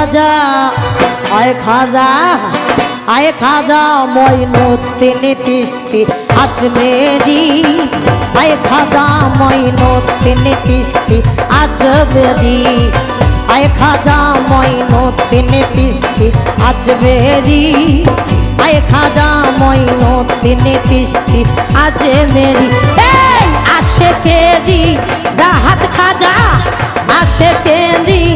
খাজা, আয় খাজা আয় খাজা, মইনুদ্দিন তিস্তি, আজমেরি। আয় খাজা, মইনুদ্দিন তিস্তি, আজমেরি। আয় খাজা, মইনুদ্দিন তিস্তি, আজমেরি। আয় খাজা, মইনুদ্দিন তিস্তি, আজমেরি। এই, আসে কেরি খাজা, আসে কেরি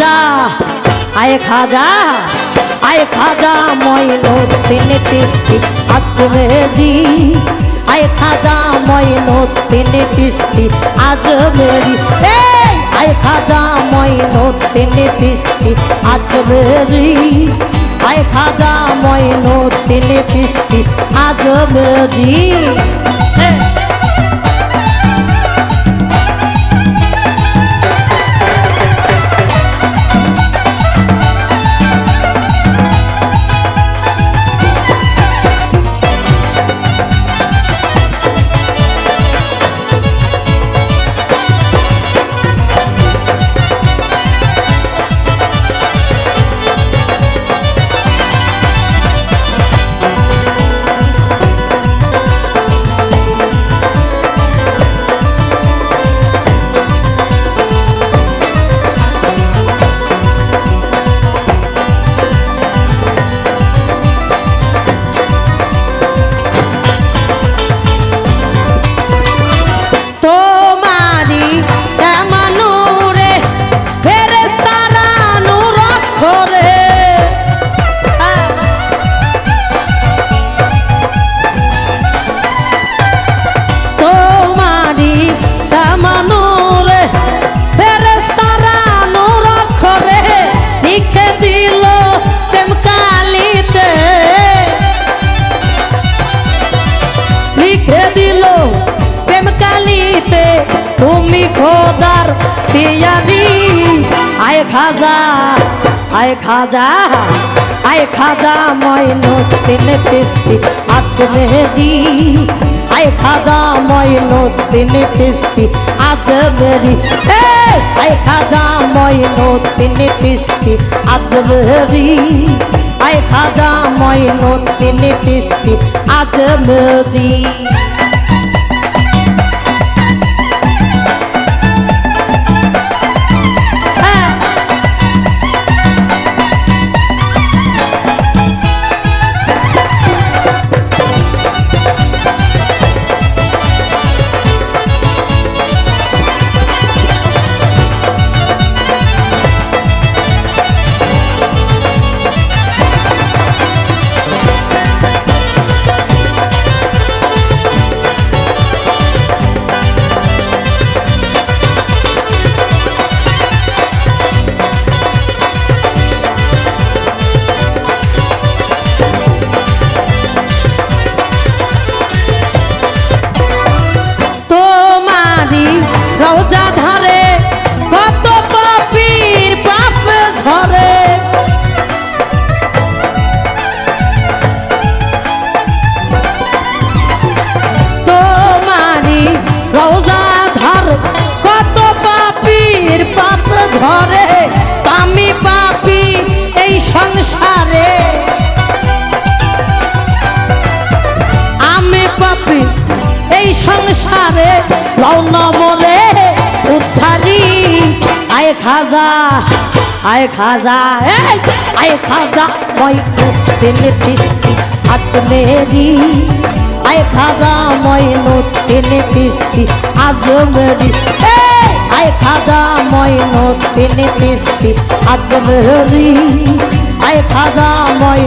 খাজা, আয় খাজা আয় খাজা মইনুদ্দিন তিস্তি আজমেরি আয় খাজা মইনুদ্দিন তিস্তি আজমেরি এই, আয় খাজা মইনুদ্দিন তিস্তি আজমেরি আয় খাজা মইনুদ্দিন তিস্তি আজমেরি খাজা, আয় খাজা ময়নুদ্দিন তিস্তি আজ মেহেদি। আয় খাজা ময়নুদ্দিন তিস্তি আজ মেরি আয় খাজা ময়নুদ্দিন তিস্তি আজ মেরি আয় খাজা ময়নুদ্দিন তিস্তি আজ মেরি লৌন মরে উদ্ধারি খাজা, আয় খাজা আয় খাজা, মই তিস্তি আজ মেরি। আয় খাজা, মই তিস্তি আজ মেরি। আয় খাজা, মই তিস্তি আজ মেরি। আয় খাজা, মই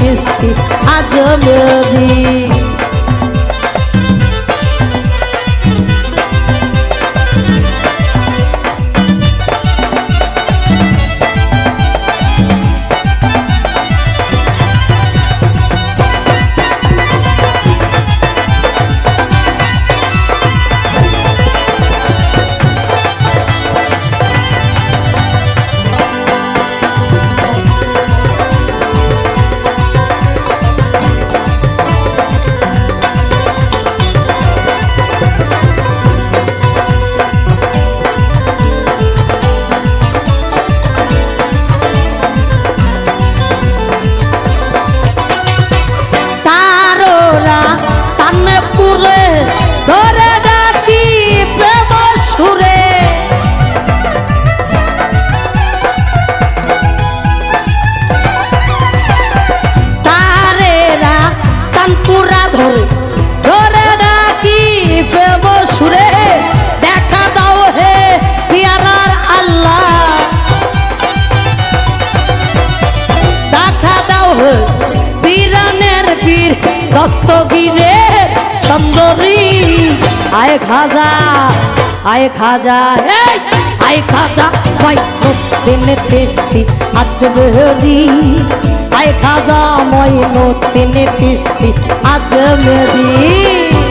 তিস্তি আজ মেরি। আয় খাজা আয় খাজা আয় খাজা ভাই তিস তিস আজ মেহরি আয় খাজা মই তিস তিস আজ মেহরি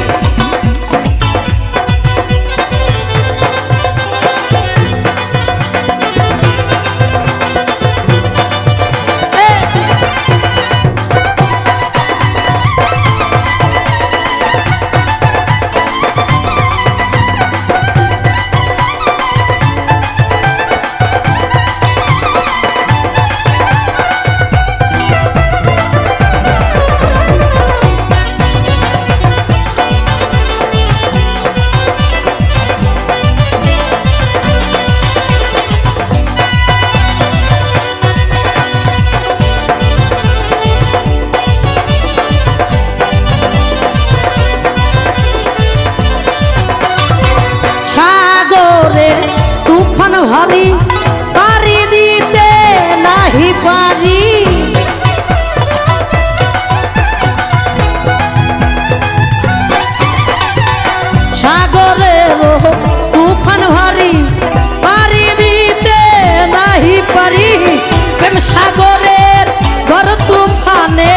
ভারী পারি দিতে নাহি পারি। সাগরে তুফান ভারী, পারি দিতে নাহি পারি। প্রেম সাগরের বড় তুফানে।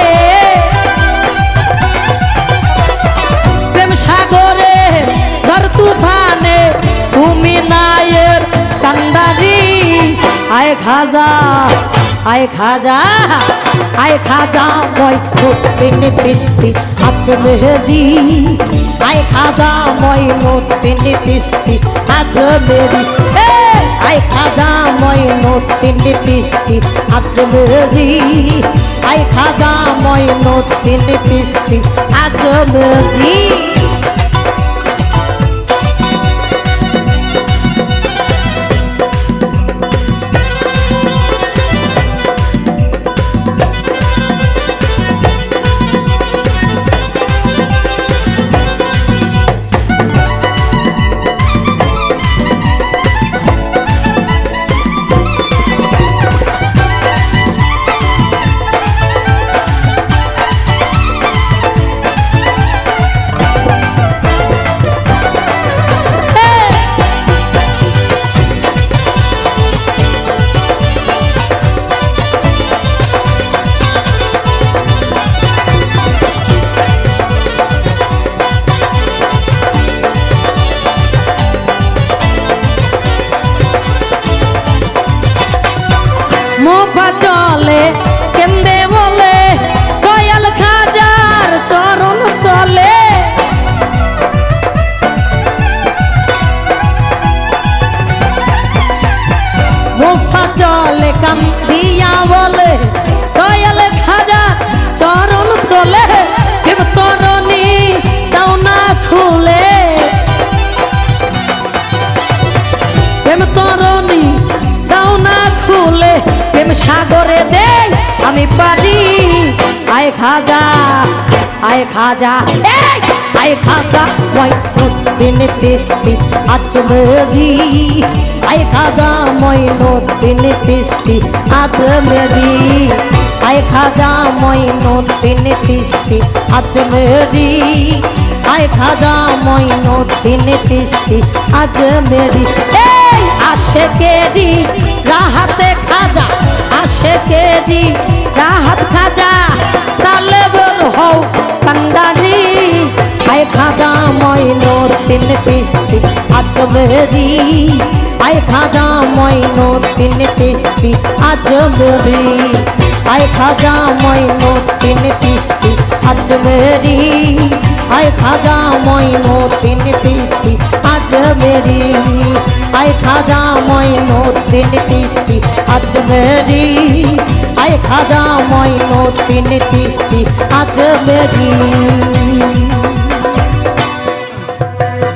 প্রেম সাগরে খাজা আয় খাজা আয় খাজা, মই নতুন তিস্তি আজ মেহেদি। আয় খাজা, মই নতুন তিস্তি আজ এ আয় খাজা, মই নতুন তিস্তি আজ মেরি আয় খাজা, মই নতুন তিস্তি আজ মেরি মোফা চলে কেন্দে বলে কয়াল খাজার চরণ তলে। মোফা চলে কান্দিয়া বলে সাগরে দে, আমি পারি। আয় খাজা আয় খাজা! আয় খাজা, মই নদিন তিস্তি আজ মেরি। আয় খাজা তিস্তি আজ মেরি। আয় খাজা, মই নদিন তিস্তি আজ মেরি। আয় খাজা, মই নদিন তিস্তি আজ মেরি। এই আসে কেরি রাহাতে খাজা আসে কেরি রাহাত খাজা তালে বের হও কান্দারি। আয় খাজা মই নদিন তিস্তি আজ মেরি আয় খাজা মই নদিন তিস্তি আজ মেরি আয় খাজা মই নদিন তিস্তি আজ মেরি আয় খাজা মই নদিন তিস্তি আজ মেরি, আয় খাজা মই নদিন তিস্তি আজ মেরি, আয় খাজা মই নদিন তিস্তি আজ মেরি।